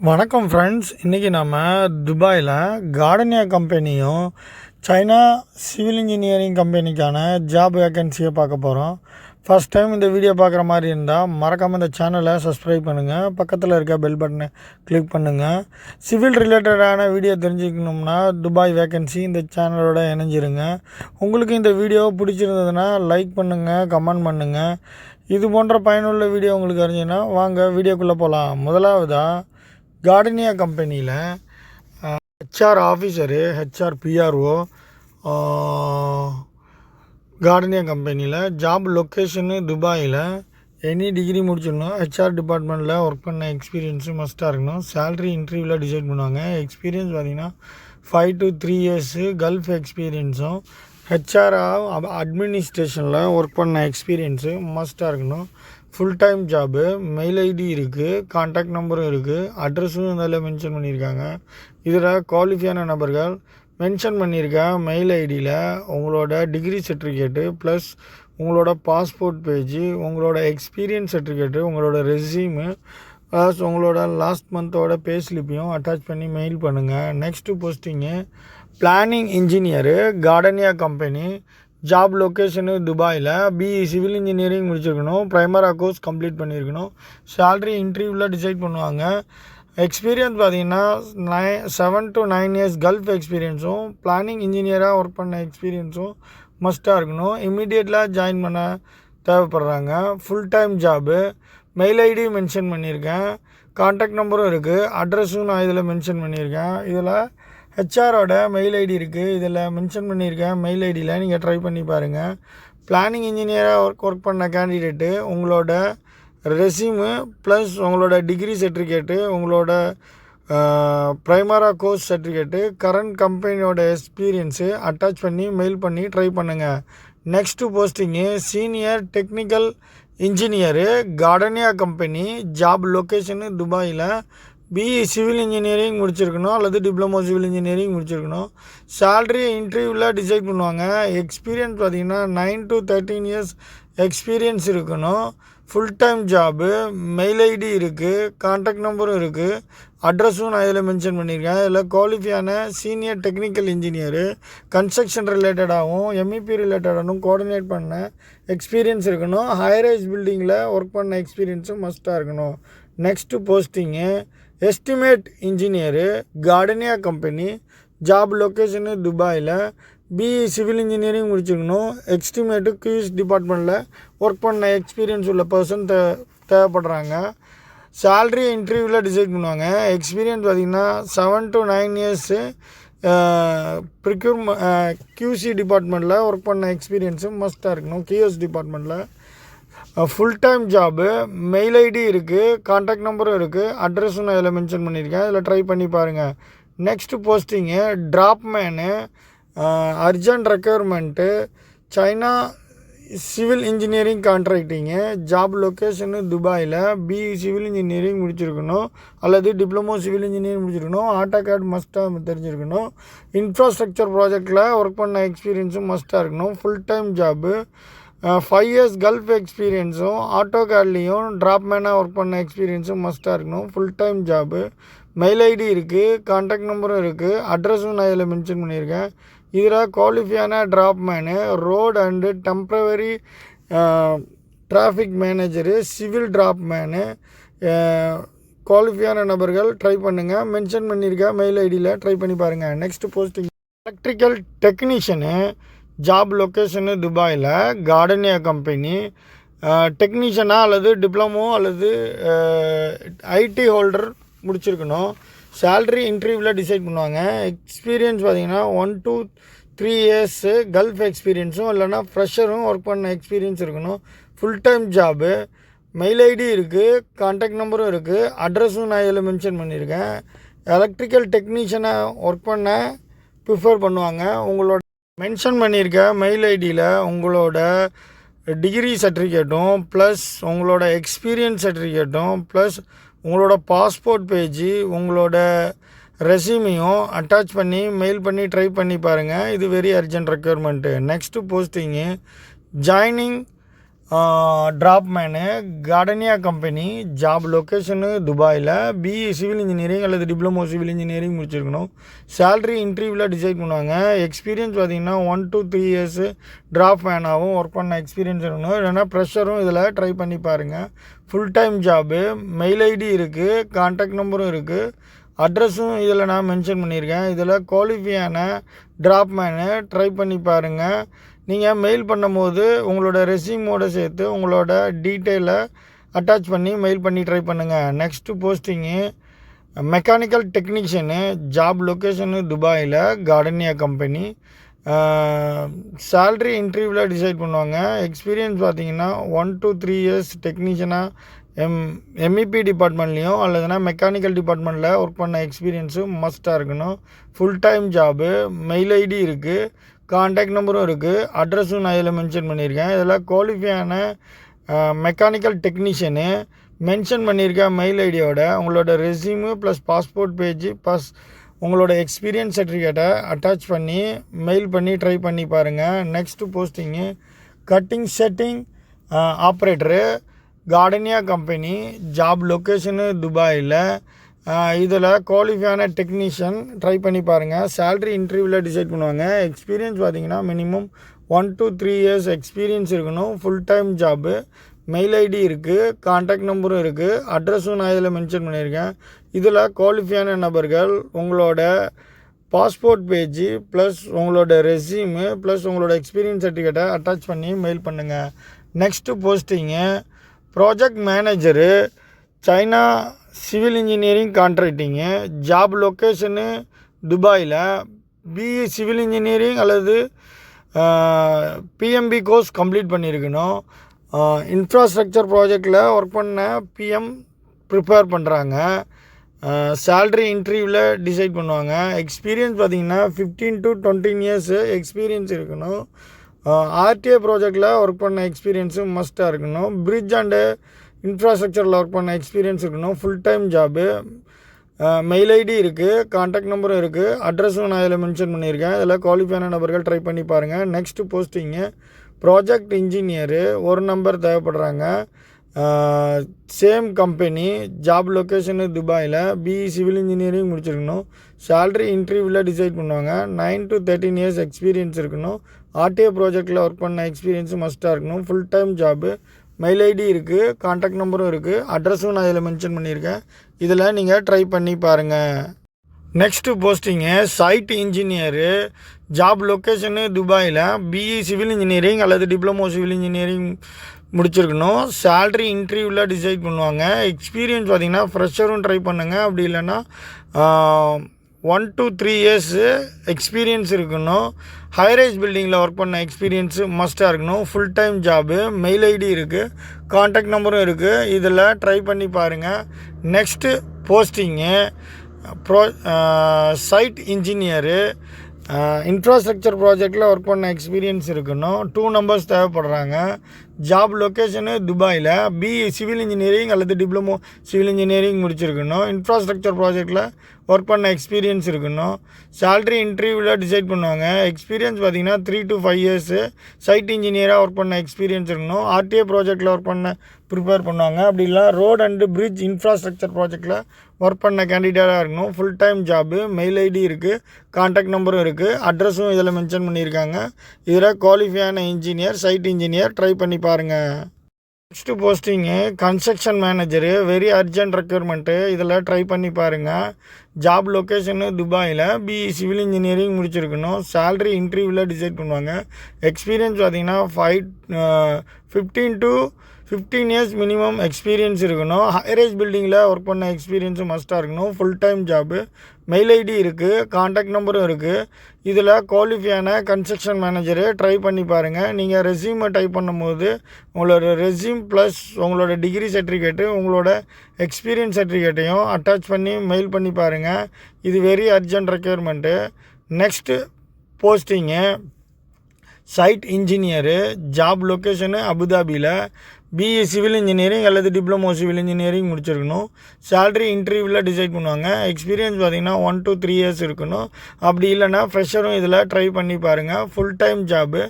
வணக்கம் ஃப்ரெண்ட்ஸ் இன்றைக்கி நம்ம துபாயில் கார்டனியா கம்பெனியும் சைனா சிவில் இன்ஜினியரிங் கம்பெனிக்கான ஜாப் வேக்கன்சியை பார்க்க போகிறோம் ஃபஸ்ட் டைம் இந்த வீடியோ பார்க்குற மாதிரி இருந்தால் மறக்காமல் இந்த சேனலை சப்ஸ்கிரைப் பண்ணுங்கள் பக்கத்தில் இருக்க பெல் பட்டனை கிளிக் பண்ணுங்கள் சிவில் ரிலேட்டடான வீடியோ தெரிஞ்சுக்கணும்னா துபாய் வேக்கன்சி இந்த சேனலோட இணைஞ்சிருங்க. உங்களுக்கு இந்த வீடியோ பிடிச்சிருந்ததுன்னா லைக் பண்ணுங்கள் கமெண்ட் பண்ணுங்கள் இது போன்ற பயனுள்ள வீடியோ உங்களுக்கு அறிஞ்சுன்னா வாங்க வீடியோக்குள்ளே போகலாம் முதலாவதாக கார்டனியா கம்பெனியில் HR officer HR PRO Gardenia கம்பெனியில் ஜாப் லொக்கேஷனு துபாயில் எனி டிகிரி முடிச்சிடணும். ஹெச்ஆர் டிபார்ட்மெண்ட்டில் ஒர்க் பண்ண எக்ஸ்பீரியன்ஸு மஸ்ட்டாக இருக்கணும். சேல்ரி இன்டர்வியூவில் டிசைட் பண்ணுவாங்க. எக்ஸ்பீரியன்ஸ் பார்த்தீங்கன்னா five to three years gulf எக்ஸ்பீரியன்ஸும் HR அட்மினிஸ்ட்ரேஷனில் ஒர்க் பண்ண எக்ஸ்பீரியன்ஸு மஸ்ட்டாக இருக்கணும். Full time job mail ID இருக்குது காண்டாக்ட் நம்பரும் இருக்குது அட்ரஸும் இதில் மென்ஷன் பண்ணியிருக்காங்க இதில் குவாலிஃபையான நபர்கள் மென்ஷன் பண்ணியிருக்கேன் மெயில் ஐடியில் உங்களோட டிகிரி சர்டிஃபிகேட்டு ப்ளஸ் உங்களோட பாஸ்போர்ட் பேஜு உங்களோட எக்ஸ்பீரியன்ஸ் சர்டிஃபிகேட்டு உங்களோட ரெஸ்யூமு ப்ளஸ் உங்களோட லாஸ்ட் மந்தோட பே ஸ்லிப்பையும் அட்டாச் பண்ணி மெயில் பண்ணுங்கள் next posting planning engineer Gardenia company job location துபாயில் பிஇ சிவில் இன்ஜினியரிங் முடிச்சிருக்கணும். ப்ரைமரா கோர்ஸ் கம்ப்ளீட் பண்ணியிருக்கணும் சேல்ரி இன்டர்வியூவில் டிசைட் பண்ணுவாங்க. எக்ஸ்பீரியன்ஸ் பார்த்தீங்கன்னா நை seven to nine years gulf எக்ஸ்பீரியன்ஸும் planning இன்ஜினியராக ஒர்க் பண்ண எக்ஸ்பீரியன்ஸும் மஸ்ட்டாக இருக்கணும். இம்மிடியேட்லாக ஜாயின் பண்ண தேவைப்படுறாங்க. Full time job mail ID mention பண்ணியிருக்கேன் காண்டாக்ட் நம்பரும் இருக்குது அட்ரஸும் நான் இதில் மென்ஷன் பண்ணியிருக்கேன் இதில் ஹெச்ஆரோட மெயில் ஐடி இருக்குது இதில் மென்ஷன் பண்ணியிருக்கேன். மெயில் ஐடியில் நீங்கள் ட்ரை பண்ணி பாருங்கள் பிளானிங் இன்ஜினியராக ஒர்க் ஒர்க் பண்ண கேண்டிடேட்டு உங்களோட ரெசியூமு ப்ளஸ் உங்களோட டிகிரி சர்டிஃபிகேட்டு உங்களோட ப்ரைமரா கோர்ஸ் சர்டிஃபிகேட்டு கரண்ட் கம்பெனியோட எக்ஸ்பீரியன்ஸு அட்டாச் பண்ணி மெயில் பண்ணி ட்ரை பண்ணுங்கள் next posting senior technical engineer Gardenia company job location துபாயில் பிஇ சிவில் இன்ஜினியரிங் முடிச்சிருக்கணும் அல்லது டிப்ளமோ சிவில் இன்ஜினியரிங் முடிச்சிருக்கணும். சேல்ரி இன்டர்வியூவில் டிசைட் பண்ணுவாங்க. எக்ஸ்பீரியன்ஸ் பார்த்திங்கன்னா nine to thirteen years experience இருக்கணும். Full time job mail ID இருக்குது கான்டாக்ட் நம்பரும் இருக்குது அட்ரஸும் நான் இதில் மென்ஷன் பண்ணியிருக்கேன். இதில் குவாலிஃபையான சீனியர் டெக்னிக்கல் இன்ஜினியரு கன்ஸ்ட்ரக்ஷன் ரிலேட்டடாகவும் எம்இபி ரிலேட்டடாகவும் கோஆர்டினேட் பண்ண எக்ஸ்பீரியன்ஸ் இருக்கணும். ஹைரைஸ் பில்டிங்கில் ஒர்க் பண்ண எக்ஸ்பீரியன்ஸும் மஸ்ட்டாக இருக்கணும். Next posting estimate engineer Gardenia company job location துபாயில் பிஇ சிவில் இன்ஜினியரிங் முடிச்சிருக்கணும். எஸ்டிமேட்டு கியூஸ் டிபார்ட்மெண்ட்டில் ஒர்க் பண்ண எக்ஸ்பீரியன்ஸ் உள்ள பர்சன் தே தேவைப்படுறாங்க. சேல்ரி இன்டர்வியூவில் டிசைட் பண்ணுவாங்க. எக்ஸ்பீரியன்ஸ் பார்த்திங்கன்னா செவன் டு நைன் இயர்ஸு ப்ரிக்யூர் கியூசி டிபார்ட்மெண்ட்டில் ஒர்க் பண்ண எக்ஸ்பீரியன்ஸும் மஸ்ட்டாக இருக்கணும். கியூஎஸ் டிபார்ட்மெண்ட்டில் full time job mail ID இருக்குது காண்டாக்ட் நம்பரும் இருக்குது அட்ரஸும் நான் இதில் மென்ஷன் பண்ணியிருக்கேன். இதில் ட்ரை பண்ணி பாருங்கள் next posting draughtsman urgent requirement China civil engineering contracting job location துபாயில் பிஇ சிவில் இன்ஜினியரிங் முடிச்சிருக்கணும். அல்லது டிப்ளமோ சிவில் இன்ஜினியரிங் முடிச்சிருக்கணும். ஆட்டோ கேட் மஸ்ட்டாக தெரிஞ்சிருக்கணும். இன்ஃப்ராஸ்ட்ரக்சர் ப்ராஜெக்டில் ஒர்க் பண்ண எக்ஸ்பீரியன்ஸும் மஸ்ட்டாக இருக்கணும். Full time job five years gulf எக்ஸ்பீரியன்ஸும் ஆட்டோ கேட்லேயும் ஒர்க் பண்ண எக்ஸ்பீரியன்ஸும் மஸ்ட்டாக இருக்கணும். Full time job mail ID இருக்குது கான்டாக்ட் நம்பரும் இருக்குது அட்ரஸும் நான் இதில் மென்ஷன் பண்ணியிருக்கேன். இதில் குவாலிஃபையான draughtsman road and temporary traffic manager civil draughtsman குவாலிஃபியான குவாலிஃபையான நபர்கள் ட்ரை பண்ணுங்கள் மென்ஷன் பண்ணியிருக்கேன் மெயில் ஐடியில் ட்ரை பண்ணி பாருங்கள் next posting electrical technician job location துபாயில் கார்டனியா கம்பெனி டெக்னீஷியனாக அல்லது டிப்ளமோ அல்லது ஐடி ஹோல்டர் முடிச்சிருக்கணும். சேல்ரி இன்டர்வியூவில் டிசைட் பண்ணுவாங்க. எக்ஸ்பீரியன்ஸ் பார்த்தீங்கன்னா one two three years gulf எக்ஸ்பீரியன்ஸும் இல்லைனா ஃப்ரெஷரும் ஒர்க் பண்ண எக்ஸ்பீரியன்ஸ் இருக்கணும். Full time job mail I D இருக்குது கான்டாக்ட் நம்பரும் இருக்குது அட்ரஸும் நான் இதில் மென்ஷன் பண்ணியிருக்கேன். எலக்ட்ரிக்கல் டெக்னீஷியனை ஒர்க் பண்ண ப்ரிஃபர் பண்ணுவாங்க. உங்களோட மென்ஷன் பண்ணியிருக்க மெயில் ஐடியில் உங்களோட டிகிரி சர்டிஃபிகேட்டும் ப்ளஸ் உங்களோட எக்ஸ்பீரியன்ஸ் சர்டிஃபிகேட்டும் ப்ளஸ் உங்களோட பாஸ்போர்ட் பேஜு உங்களோட ரெசியூமையும் அட்டாச் பண்ணி மெயில் பண்ணி ட்ரை பண்ணி பாருங்கள் இது very urgent requirement next posting joining draft man Gardenia company job location துபாயில் பிஇ சிவில் இன்ஜினியரிங் அல்லது டிப்ளமோ சிவில் இன்ஜினியரிங் முடிச்சிருக்கணும். சேல்ரி இன்டர்வியூவில் டிசைட் பண்ணுவாங்க. எக்ஸ்பீரியன்ஸ் பார்த்தீங்கன்னா one to three years draft மேனாகவும் work பண்ண எக்ஸ்பீரியன்ஸ் இருக்கணும். இல்லைன்னா ப்ரெஷரும் இதில் ட்ரை பண்ணி பாருங்கள் full time job mail ID இருக்குது கான்டாக்ட் நம்பரும் இருக்குது அட்ரஸும் இதில் நான் மென்ஷன் பண்ணியிருக்கேன். இதில் குவாலிஃபியான ட்ராப்மேனு ட்ரை பண்ணி பாருங்கள் நீங்கள் மெயில் பண்ணும்போது உங்களோட ரெசியூமோடு சேர்த்து உங்களோட டீட்டெயிலை அட்டாச் பண்ணி மெயில் பண்ணி ட்ரை பண்ணுங்கள் next posting mechanical technician job location துபாயில் கார்டனியா கம்பெனி சேல்ரி இன்டர்வியூவில் டிசைட் பண்ணுவாங்க. எக்ஸ்பீரியன்ஸ் பார்த்தீங்கன்னா ஒன் டூ த்ரீ இயர்ஸ் டெக்னீஷியனாக எம் எம்இபி டிபார்ட்மெண்ட்லேயும் அல்லதுனா மெக்கானிக்கல் டிபார்ட்மெண்ட்டில் ஒர்க் பண்ண எக்ஸ்பீரியன்ஸும் மஸ்ட்டாக இருக்கணும். Full time job mail ID இருக்குது காண்டாக்ட் நம்பரும் இருக்குது அட்ரஸும் நான் இதில் மென்ஷன் பண்ணியிருக்கேன். இதில் குவாலிஃபையான மெக்கானிக்கல் டெக்னீஷியனு மென்ஷன் பண்ணியிருக்கேன் மெயில் ஐடியோட உங்களோட resume plus passport page plus உங்களோட எக்ஸ்பீரியன்ஸ் சர்டிஃபிகேட்டை அட்டாச் பண்ணி மெயில் பண்ணி ட்ரை பண்ணி பாருங்கள் next posting cutting setting operator Gardenia company job location துபாயில் இதில் குவாலிஃபையான டெக்னீஷியன் ட்ரை பண்ணி பாருங்கள் சேல்ரி இன்டர்வியூவில் டிசைட் பண்ணுவாங்க. எக்ஸ்பீரியன்ஸ் பார்த்தீங்கன்னா minimum one to three years experience இருக்கணும். Full time job mail ID இருக்குது காண்டாக்ட் நம்பரும் இருக்குது அட்ரஸும் நான் இதில் மென்ஷன் பண்ணியிருக்கேன். இதில் குவாலிஃபையான நபர்கள் உங்களோட பாஸ்போர்ட் பேஜ் ப்ளஸ் உங்களோட ரெஸ்யூமு ப்ளஸ் உங்களோட எக்ஸ்பீரியன்ஸ் சர்டிஃபிகேட்டை அட்டாச் பண்ணி மெயில் பண்ணுங்கள் next posting project manager China civil engineering contracting job location துபாயில். பிஇ சிவில் இன்ஜினியரிங் அல்லது பிஎம்பி கோர்ஸ் கம்ப்ளீட் பண்ணியிருக்கணும் இன்ஃப்ராஸ்ட்ரக்சர் ப்ராஜெக்டில் ஒர்க் பண்ண பிஎம் ப்ரிப்பேர் பண்ணுறாங்க சேல்ரி இன்டர்வியூவில் டிசைட் பண்ணுவாங்க. எக்ஸ்பீரியன்ஸ் பார்த்தீங்கன்னா fifteen to twenty years experience இருக்கணும். ஆர்டிஏ ப்ராஜெக்டில் ஒர்க் பண்ண எக்ஸ்பீரியன்ஸும் மஸ்ட்டாக இருக்கணும். பிரிட்ஜ் அண்டு இன்ஃப்ராஸ்ட்ரக்சரில் ஒர்க் பண்ண எக்ஸ்பீரியன்ஸ் இருக்கணும் full time job mail I D இருக்குது காண்டாக்ட் நம்பரும் இருக்குது அட்ரஸும் நான் இதில் மென்ஷன் பண்ணியிருக்கேன். இதில் குவாலிஃபையான நபர்கள் ட்ரை பண்ணி பாருங்கள் நெக்ஸ்ட்டு போஸ்டிங்கு ப்ராஜெக்ட் இன்ஜினியரு ஒரு நம்பர் தேவைப்படுறாங்க. சேம் கம்பெனி ஜாப் லொக்கேஷனு துபாயில் பிஇ சிவில் இன்ஜினியரிங் முடிச்சிருக்கணும். சேல்ரி இன்டர்வியூவில் டிசைட் பண்ணுவாங்க. Nine to thirteen years experience இருக்கணும். ஆர்டிஏ ப்ராஜெக்டில் ஒர்க் பண்ண எக்ஸ்பீரியன்ஸும் மஸ்ட்டாக இருக்கணும். Full time job mail ID இருக்குது காண்டாக்ட் நம்பரும் இருக்குது அட்ரஸும் நான் இதில் மென்ஷன் பண்ணியிருக்கேன். இதில் நீங்கள் ட்ரை பண்ணி பாருங்கள் next posting site engineer job location துபாயில் பிஇ சிவில் இன்ஜினியரிங் அல்லது டிப்ளமோ சிவில் இன்ஜினியரிங் முடிச்சிருக்கணும். சேல்ரி இன்டர்வியூவில் டிசைட் பண்ணுவாங்க. எக்ஸ்பீரியன்ஸ் பார்த்தீங்கன்னா ஃப்ரெஷரும் ட்ரை பண்ணுங்கள் அப்படி இல்லைன்னா one to three years experience இருக்கணும். ஹைரேஜ் பில்டிங்கில் ஒர்க் பண்ண எக்ஸ்பீரியன்ஸு மஸ்ட்டாக இருக்கணும். Full time job mail ID இருக்குது காண்டாக்ட் நம்பரும் இருக்குது இதில் ட்ரை பண்ணி பாருங்கள் next posting pro site engineer infrastructure ப்ராஜெக்டில் ஒர்க் பண்ண எக்ஸ்பீரியன்ஸ் இருக்கணும். Two numbers தேவைப்படுறாங்க. ஜாப் லொக்கேஷனு துபாயில். பி சிவில் இன்ஜினியரிங் அல்லது டிப்ளமோ சிவில் இன்ஜினியரிங் முடிச்சிருக்கணும். இன்ஃப்ராஸ்ட்ரக்சர் ப்ராஜெக்டில் ஒர்க் பண்ண எக்ஸ்பீரியன்ஸ் இருக்கணும். சேல்ரி இன்டர்வியூவில் டிசைட் பண்ணுவாங்க. எக்ஸ்பீரியன்ஸ் பார்த்தீங்கன்னா three to five years site இன்ஜினியராக ஒர்க் பண்ண எக்ஸ்பீரியன்ஸ் இருக்கணும். ஆர்டிஏ ப்ராஜெக்டில் ஒர்க் பண்ண ப்ரிப்பேர் பண்ணுவாங்க. அப்படி இல்லை ரோட் அண்டு பிரிட்ஜ் இன்ஃப்ராஸ்ட்ரக்சர் ப்ராஜெக்டில் ஒர்க் பண்ண கேண்டிடேட்டாக இருக்கணும். Full time job mail ID இருக்குது கான்டாக்ட் நம்பரும் இருக்குது அட்ரஸும் இதில் மென்ஷன் பண்ணியிருக்காங்க. இதில் குவாலிஃபையான இன்ஜினியர் சைட் இன்ஜினியர் ட்ரை பண்ணி பாருங்கள் next posting construction manager very urgent requirement இதில் ட்ரை பண்ணி பாருங்கள் ஜாப் லொக்கேஷனு துபாயில் பிஇ சிவில் இன்ஜினியரிங் முடிச்சிருக்கணும். சேல்ரி இன்டர்வியூவில் டிசைட் பண்ணுவாங்க. எக்ஸ்பீரியன்ஸ் பார்த்திங்கன்னா five fifteen to fifteen years minimum experience இருக்கணும். ஹைரேஜ் பில்டிங்கில் ஒர்க் பண்ண எக்ஸ்பீரியன்ஸும் மஸ்ட்டாக இருக்கணும். Full time job mail ID இருக்குது காண்டாக்ட் நம்பரும் இருக்குது இதில் குவாலிஃபையான கன்ஸ்ட்ரக்ஷன் மேனேஜரு ட்ரை பண்ணி பாருங்கள் நீங்கள் ரெஸ்யூமை டைப் பண்ணும்போது உங்களோட ரெஸ்யூம் ப்ளஸ் உங்களோட டிகிரி சர்டிஃபிகேட்டு உங்களோட எக்ஸ்பீரியன்ஸ் சர்டிஃபிகேட்டையும் அட்டாச் பண்ணி மெயில் பண்ணி பாருங்கள் இது very urgent requirement next posting site engineer job location அபுதாபியில் பிஇ சிவில் இன்ஜினியரிங் அல்லது டிப்ளமோ சிவில் இன்ஜினியரிங் முடிச்சிருக்கணும். சேலரி இன்டர்வியூவில் டிசைட் பண்ணுவாங்க. எக்ஸ்பீரியன்ஸ் பார்த்தீங்கன்னா ஒன் டூ த்ரீ இயர்ஸ் இருக்கணும். அப்படி இல்லைன்னா ஃப்ரெஷரும் இதில் ட்ரை பண்ணி பாருங்கள் full time job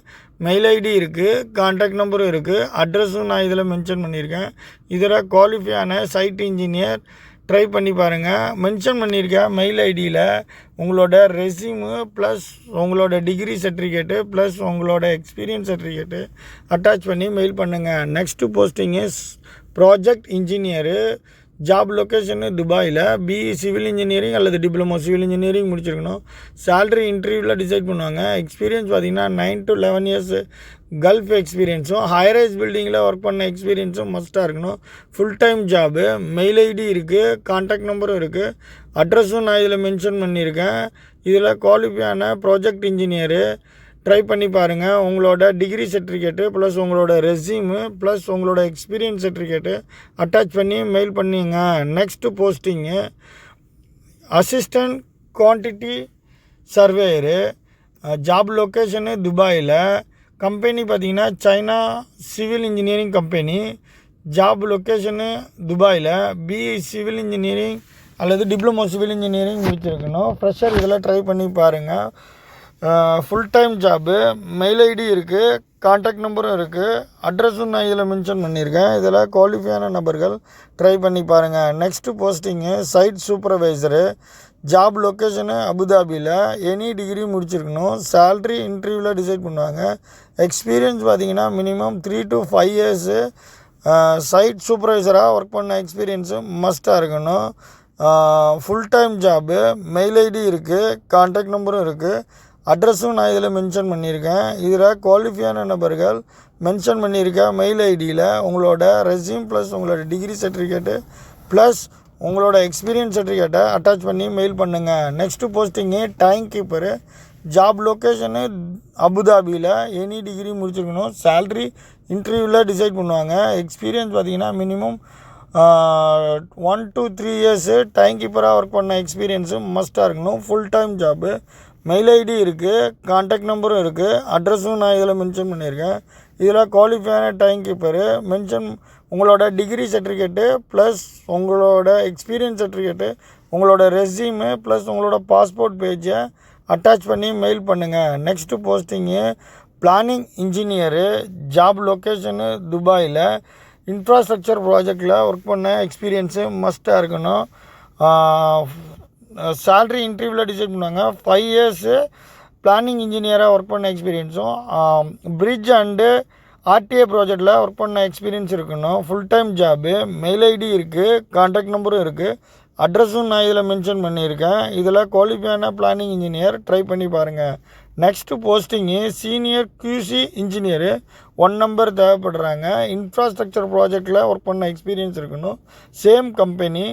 mail ID இருக்குது கான்டாக்ட் நம்பரும் இருக்குது அட்ரஸும் நான் இதில் மென்ஷன் பண்ணியிருக்கேன். இதில் குவாலிஃபையான சைட் இன்ஜினியர் ட்ரை பண்ணி பாருங்கள் மென்ஷன் பண்ணியிருக்கேன் மெயில் ஐடியில் உங்களோட ரெஸ்யூமு ப்ளஸ் உங்களோட டிகிரி சர்டிஃபிகேட்டு ப்ளஸ் உங்களோட எக்ஸ்பீரியன்ஸ் சர்டிஃபிகேட்டு அட்டாச் பண்ணி மெயில் பண்ணுங்கள் next posting is project engineer job location துபாயில் பிஇ சிவில் இன்ஜினியரிங் அல்லது டிப்ளமோ சிவில் இன்ஜினியரிங் முடிச்சிருக்கணும். சேல்ரி இன்டர்வியூவில் டிசைட் பண்ணுவாங்க. எக்ஸ்பீரியன்ஸ் பார்த்தீங்கன்னா nine to eleven years gulf எக்ஸ்பீரியன்ஸும் high rise பில்டிங்கில் ஒர்க் பண்ண எக்ஸ்பீரியன்ஸும் மஸ்ட்டாக இருக்கணும். Full time job mail ID இருக்குது கான்டாக்ட் நம்பரும் இருக்குது அட்ரஸும் நான் இதில் மென்ஷன் பண்ணியிருக்கேன். இதில் குவாலிஃபையான ப்ராஜெக்ட் இன்ஜினியரு ட்ரை பண்ணி பாருங்கள் உங்களோட டிகிரி சர்டிஃபிகேட்டு ப்ளஸ் உங்களோட ரெஸ்யூமு ப்ளஸ் உங்களோட எக்ஸ்பீரியன்ஸ் சர்டிஃபிகேட்டு அட்டாச் பண்ணி மெயில் பண்ணிங்க. Next posting assistant quantity surveyor job location துபாயில் கம்பெனி பார்த்தீங்கன்னா China civil engineering company job location துபாயில் பிஇ சிவில் இன்ஜினியரிங் அல்லது டிப்ளமோ சிவில் இன்ஜினியரிங் முடிச்சிருக்கணும். ஃப்ரெஷர் இதெல்லாம் ட்ரை பண்ணி பாருங்கள் full time job mail ID இருக்குது கான்டாக்ட் நம்பரும் இருக்குது அட்ரஸும் நான் இதில் மென்ஷன் பண்ணியிருக்கேன். இதில் குவாலிஃபையான நபர்கள் ட்ரை பண்ணி பாருங்கள் next posting site supervisor job location அபுதாபியில் எனி டிகிரி முடிச்சிருக்கணும். சேல்ரி இன்டர்வியூவில் டிசைட் பண்ணுவாங்க. எக்ஸ்பீரியன்ஸ் பார்த்தீங்கன்னா minimum three to five years site சூப்பர்வைசராக work பண்ண எக்ஸ்பீரியன்ஸும் மஸ்ட்டாக இருக்கணும். Full time job mail ID இருக்குது கான்டாக்ட் நம்பரும் இருக்குது அட்ரஸும் நான் இதில் மென்ஷன் பண்ணியிருக்கேன். இதில் குவாலிஃபையான நபர்கள் மென்ஷன் பண்ணியிருக்கேன் மெயில் ஐடியில் உங்களோட ரெஸ்யூம் ப்ளஸ் உங்களோட டிகிரி சர்டிஃபிகேட்டு ப்ளஸ் உங்களோட எக்ஸ்பீரியன்ஸ் சர்டிஃபிகேட்டை அட்டாச் பண்ணி மெயில் பண்ணுங்கள் next posting time keeper job location அபுதாபியில் எனி டிகிரி முடிச்சிருக்கணும். சேல்ரி இன்டர்வியூவில் டிசைட் பண்ணுவாங்க. எக்ஸ்பீரியன்ஸ் பார்த்தீங்கன்னா minimum one to three years time கீப்பராக work பண்ண எக்ஸ்பீரியன்ஸு மஸ்ட்டாக இருக்கணும். Full time job mail ID இருக்குது கான்டாக்ட் நம்பரும் இருக்குது அட்ரஸும் நான் இதில் மென்ஷன் பண்ணியிருக்கேன். இதில் குவாலிஃபையான டைம் கீப்பரு மென்ஷன் உங்களோட டிகிரி சர்டிஃபிகேட்டு ப்ளஸ் உங்களோட எக்ஸ்பீரியன்ஸ் சர்டிஃபிகேட்டு உங்களோட ரெஸ்யூமு ப்ளஸ் உங்களோட பாஸ்போர்ட் பேஜை அட்டாச் பண்ணி மெயில் பண்ணுங்கள் next posting planning engineer job location துபாயில் இன்ஃப்ராஸ்ட்ரக்சர் ப்ராஜெக்டில் ஒர்க் பண்ண எக்ஸ்பீரியன்ஸு மஸ்ட்டாக இருக்கணும். சேல்ரி இன்டர்வியூவில் டிசைட் பண்ணுவாங்க. ஃபைவ் இயர்ஸு பிளானிங் இன்ஜினியராக ஒர்க் பண்ண எக்ஸ்பீரியன்ஸும் பிரிட்ஜ் அண்டு ஆர்டிஏ ப்ராஜெக்டில் ஒர்க் பண்ண எக்ஸ்பீரியன்ஸ் இருக்கணும் full time job mail ID இருக்குது கான்டாக்ட் நம்பரும் இருக்குது அட்ரஸும் நான் இதில் மென்ஷன் பண்ணியிருக்கேன். இதில் குவாலிஃபையான பிளானிங் இன்ஜினியர் ட்ரை பண்ணி பாருங்கள் next posting senior QC engineer one number தேவைப்படுறாங்க. Infrastructure ப்ராஜெக்டில் ஒர்க் பண்ண எக்ஸ்பீரியன்ஸ் இருக்கணும். சேம் கம்பெனி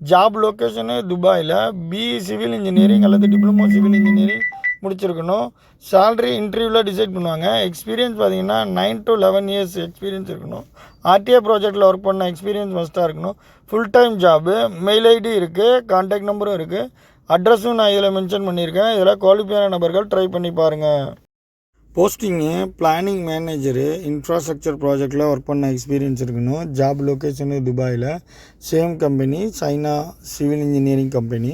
ஜாப் லொக்கேஷனு துபாயில். பிஇ சிவில் இன்ஜினியரிங் அல்லது டிப்ளமோ சிவில் இன்ஜினியரிங் முடிச்சிருக்கணும். சேல்ரி இன்டர்வியூவில் டிசைட் பண்ணுவாங்க. எக்ஸ்பீரியன்ஸ் பார்த்தீங்கன்னா nine to eleven years experience இருக்கணும். ஆர்டிஏ ப்ராஜெக்டில் ஒர்க் பண்ண எக்ஸ்பீரியன்ஸ் மஸ்ட்டாக இருக்கணும். Full time job mail ID இருக்குது கான்டாக்ட் நம்பரும் இருக்குது அட்ரஸும் நான் இதில் மென்ஷன் பண்ணியிருக்கேன். இதில் குவாலிஃபையான நபர்கள் ட்ரை பண்ணி பாருங்கள் போஸ்டிங்கு பிளானிங் மேனேஜரு இன்ஃப்ராஸ்ட்ரக்சர் ப்ராஜெக்டில் ஒர்க் பண்ண எக்ஸ்பீரியன்ஸ் இருக்கணும். ஜாப் லொக்கேஷனு துபாயில். Same company China civil engineering company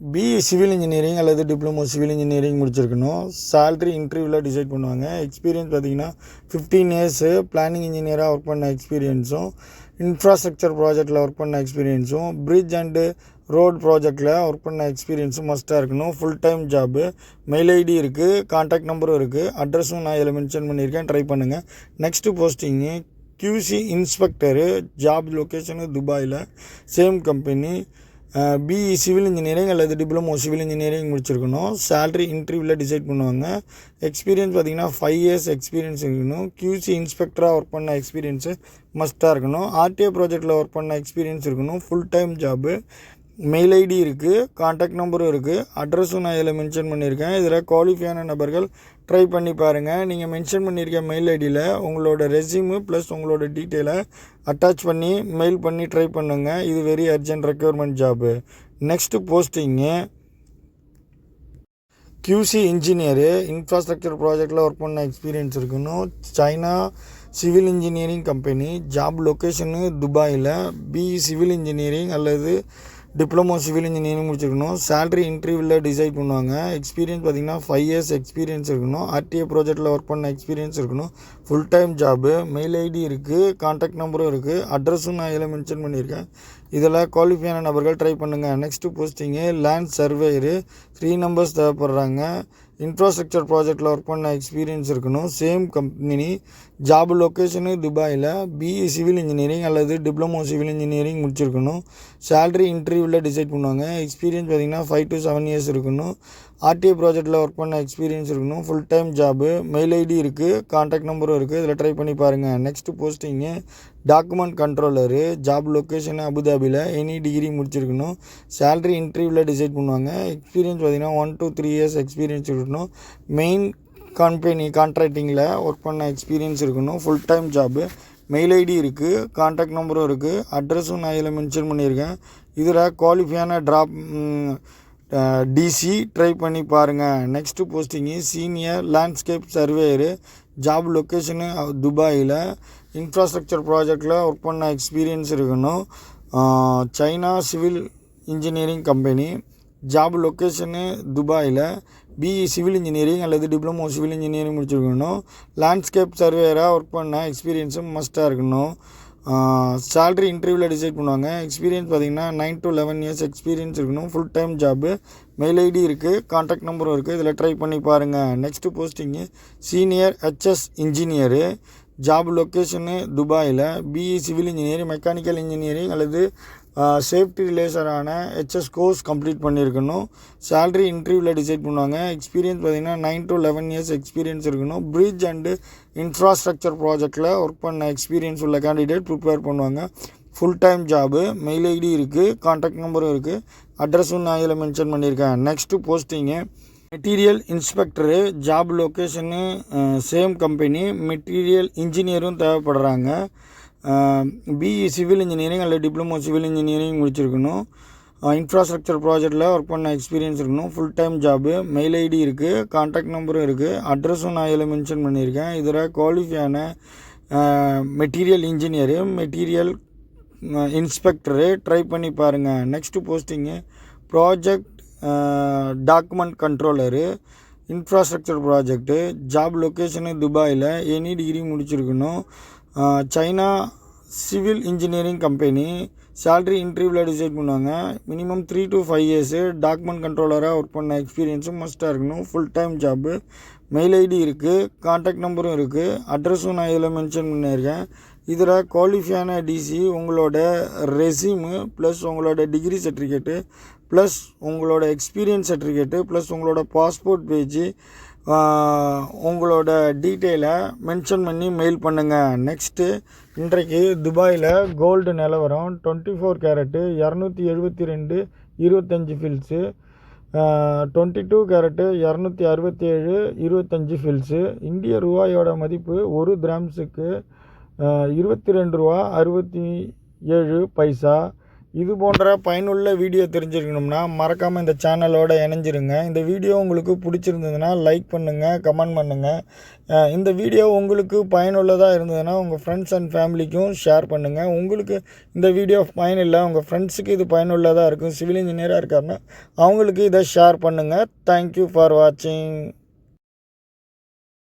BE civil engineering அல்லது டிப்ளமோ சிவில் இன்ஜினியரிங் முடிச்சிருக்கணும். சேல்ரி இன்டர்வியூவில் டிசைட் பண்ணுவாங்க. எக்ஸ்பீரியன்ஸ் பார்த்தீங்கன்னா ஃபிஃப்டீன் இயர்ஸு பிளானிங் இன்ஜினியராக ஒர்க் பண்ண எக்ஸ்பீரியன்ஸும் இன்ஃப்ராஸ்ட்ரக்சர் ப்ராஜெக்டில் ஒர்க் பண்ண எக்ஸ்பீரியன்ஸும் பிரிட்ஜ் அண்டு ரோட் ப்ராஜெக்டில் ஒர்க் பண்ண எக்ஸ்பீரியன்ஸும் மஸ்ட்டாக இருக்கணும். Full time job mail ID இருக்குது காண்டாக்ட் நம்பரும் இருக்குது அட்ரஸும் நான் இதில் மென்ஷன் பண்ணியிருக்கேன். ட்ரை பண்ணுங்கள் next posting QC inspector job location துபாயில் same company BE civil engineering அல்லது டிப்ளமோ சிவில் இன்ஜினியரிங் முடிச்சிருக்கணும். சேல்ரி இன்டர்வியூவில் டிசைட் பண்ணுவாங்க. எக்ஸ்பீரியன்ஸ் பார்த்தீங்கன்னா ஃபைவ் இயர்ஸ் எக்ஸ்பீரியன்ஸ் இருக்கணும். கியூசி இன்ஸ்பெக்டராக ஒர்க் பண்ண எக்ஸ்பீரியன்ஸு மஸ்ட்டாக இருக்கணும். ஆர்டிஏ ப்ராஜெக்டில் ஒர்க் பண்ண எக்ஸ்பீரியன்ஸ் இருக்கணும். Full time job mail ID இருக்குது காண்டாக்ட் நம்பரும் இருக்குது அட்ரஸும் நான் இதில் மென்ஷன் பண்ணியிருக்கேன். இதில் குவாலிஃபையான நபர்கள் ட்ரை பண்ணி பாருங்கள் நீங்கள் மென்ஷன் பண்ணியிருக்க மெயில் ஐடியில் உங்களோட ரெஸ்யூமு ப்ளஸ் உங்களோட டீட்டெயிலை அட்டாச் பண்ணி மெயில் பண்ணி ட்ரை பண்ணுங்கள் இது very urgent requirement job next posting QC engineer infrastructure ப்ராஜெக்டில் ஒர்க் பண்ண எக்ஸ்பீரியன்ஸ் இருக்கணும் China civil engineering company job location துபாயில் பிஇ சிவில் இன்ஜினியரிங் அல்லது டிப்ளமோ சிவில் இன்ஜினியரிங் முடிச்சிருக்கணும். சேலரி இன்டர்வியூவில் டிசைட் பண்ணுவாங்க. எக்ஸ்பீரியன்ஸ் பார்த்தீங்கன்னா ஃபைவ் இயர்ஸ் எக்ஸ்பீரியன்ஸ் இருக்கணும். ஆர்டிஏ ப்ராஜெக்ட்டில் ஒர்க் பண்ண எக்ஸ்பீரியன்ஸ் இருக்கணும். Full time job mail ID இருக்குது கான்டாக்ட் நம்பரும் இருக்குது அட்ரஸும் நான் இதில் மென்ஷன் பண்ணியிருக்கேன். இதில் குவாலிஃபையான நபர்கள் ட்ரை பண்ணுங்கள் next posting land surveyor three numbers தேவைப்படுறாங்க. Infrastructure ப்ராஜெக்டில் ஒர்க் பண்ண எக்ஸ்பீரியன்ஸ் இருக்கணும். சேம் கம்பெனி ஜாப் லொக்கேஷனு துபாயில் பிஇ சிவில் இன்ஜினியரிங் அல்லது டிப்ளமோ சிவில் இன்ஜினியரிங் முடிச்சிருக்கணும். சேலரி இன்டர்வியூவில் டிசைட் பண்ணுவாங்க. எக்ஸ்பீரியன்ஸ் பார்த்திங்கன்னா ஃபைவ் டு செவன் இயர்ஸ் இருக்கணும். ஆர்டிஐ ப்ராஜெக்ட்டில் ஒர்க் பண்ண எக்ஸ்பீரியன்ஸ் இருக்கணும். Full time job mail ID இருக்குது கான்டாக்ட் நம்பரும் இருக்குது இதில் ட்ரை பண்ணி பாருங்கள் next posting document controller job location அபுதாபியில் எனி டிகிரி முடிச்சிருக்கணும். சேலரி இன்டர்வியூவில் டிசைட் பண்ணுவாங்க. எக்ஸ்பீரியன்ஸ் பார்த்திங்கன்னா one two three years experience இருக்கணும். மெயின் கம்பெனி கான்ட்ராக்டிங்கில் ஒர்க் பண்ண எக்ஸ்பீரியன்ஸ் இருக்கணும். Full time job mail ID இருக்குது கான்டாக்ட் நம்பரும் இருக்குது அட்ரஸும் நான் இதில் மென்ஷன் பண்ணியிருக்கேன். இதில் குவாலிஃபையான ட்ராப் டிசி ட்ரை பண்ணி பாருங்கள் next posting senior landscape surveyor job location துபாயில் இன்ஃப்ராஸ்ட்ரக்சர் ப்ராஜெக்டில் ஒர்க் பண்ண எக்ஸ்பீரியன்ஸ் இருக்கணும். China civil engineering company job location துபாயில் பிஇ சிவில் இன்ஜினியரிங் அல்லது டிப்ளமோ சிவில் இன்ஜினியரிங் முடிச்சிருக்கணும். லேண்ட்ஸ்கேப் சர்வேயராக ஒர்க் பண்ண எக்ஸ்பீரியன்ஸும் மஸ்ட்டாக இருக்கணும். சேலரி இன்டர்வியூவில் டிசைட் பண்ணுவாங்க. எக்ஸ்பீரியன்ஸ் பார்த்தீங்கன்னா nine to eleven years experience இருக்கணும். Full time job mail ID இருக்குது காண்டாக்ட் நம்பரும் இருக்குது இதில் ட்ரை பண்ணி பாருங்கள் next posting senior HS engineer job location துபாயில் BE civil engineering mechanical engineering அல்லது சேஃப்டி ரிலேசரான ஹெச்எஸ் கோர்ஸ் கம்ப்ளீட் பண்ணியிருக்கணும் சேலரி இன்டர்வியூவில் டிசைட் பண்ணுவாங்க. எக்ஸ்பீரியன்ஸ் பார்த்திங்கன்னா nine to eleven years experience இருக்கணும். பிரிட்ஜ் அண்டு இன்ஃப்ராஸ்ட்ரக்சர் ப்ராஜெக்டில் ஒர்க் பண்ண எக்ஸ்பீரியன்ஸ் உள்ள கேண்டிடேட் ப்ரிப்பேர் பண்ணுவாங்க. Full time job mail ID இருக்குது காண்டாக்ட் நம்பரும் இருக்குது அட்ரஸும் நான் இதில் மென்ஷன் பண்ணியிருக்கேன். Next posting material inspector job location same company material இன்ஜினியரும் தேவைப்படுறாங்க. பிஇ சிவில் இன்ஜினியரிங் அல்லது டிப்ளமோ சிவில் இன்ஜினியரிங் முடிச்சிருக்கணும். இன்ஃப்ராஸ்ட்ரக்சர் ப்ராஜெக்டில் ஒர்க் பண்ண எக்ஸ்பீரியன்ஸ் இருக்கணும். Full time job mail ID இருக்குது காண்டாக்ட் நம்பரும் இருக்குது அட்ரஸும் நான் இதில் மென்ஷன் பண்ணியிருக்கேன். இதில் குவாலிஃபையான material engineer material inspector try பண்ணி பாருங்கள் next posting project document controller infrastructure project job location துபாயில் எனி டிகிரி முடிச்சிருக்கணும். China civil engineering company salary இன்டர்வியூவில் டிசைட் பண்ணுவாங்க. Minimum three to five years document கண்ட்ரோலராக work பண்ண எக்ஸ்பீரியன்ஸும் மஸ்ட்டாக இருக்கணும். Full time job mail ID இருக்குது கான்டாக்ட் நம்பரும் இருக்குது அட்ரஸும் நான் இதில் மென்ஷன் பண்ணியிருக்கேன். இதில் குவாலிஃபையான டிசி உங்களோட ரெசியூமு ப்ளஸ் உங்களோட டிகிரி சர்டிஃபிகேட்டு ப்ளஸ் உங்களோட எக்ஸ்பீரியன்ஸ் சர்டிஃபிகேட்டு ப்ளஸ் உங்களோட பாஸ்போர்ட் பேஜு உங்களோட டீட்டெயிலை மென்ஷன் பண்ணி மெயில் பண்ணுங்கள் நெக்ஸ்ட்டு இன்றைக்கு துபாயில் கோல்டு நிலவரம் டுவெண்ட்டி ஃபோர் கேரட்டு இரநூத்தி எழுபத்தி ரெண்டு இருபத்தஞ்சி ஃபில்ஸு டுவெண்ட்டி டூ கேரட்டு இரநூத்தி அறுபத்தி ஏழு இருபத்தஞ்சி ஃபில்ஸு இந்திய ரூபாயோட மதிப்பு ஒரு கிராம்ஸுக்கு இருபத்தி ரெண்டு ரூபா அறுபத்தி ஏழு பைசா. இது போன்ற பயனுள்ள வீடியோ தெரிஞ்சுருக்கணும்னா மறக்காமல் இந்த சேனலோட இணைஞ்சிருங்க. இந்த வீடியோ உங்களுக்கு பிடிச்சிருந்ததுன்னா லைக் பண்ணுங்கள் கமெண்ட் பண்ணுங்கள் இந்த வீடியோ உங்களுக்கு பயனுள்ளதாக இருந்ததுன்னா உங்கள் ஃப்ரெண்ட்ஸ் அண்ட் ஃபேமிலிக்கும் ஷேர் பண்ணுங்கள் உங்களுக்கு இந்த வீடியோ பயனில்லை உங்கள் ஃப்ரெண்ட்ஸுக்கு இது பயனுள்ளதாக இருக்கும். சிவில் இன்ஜினியராக இருக்காருன்னா அவங்களுக்கு இதை ஷேர் பண்ணுங்கள் தேங்க்யூ ஃபார் வாட்சிங்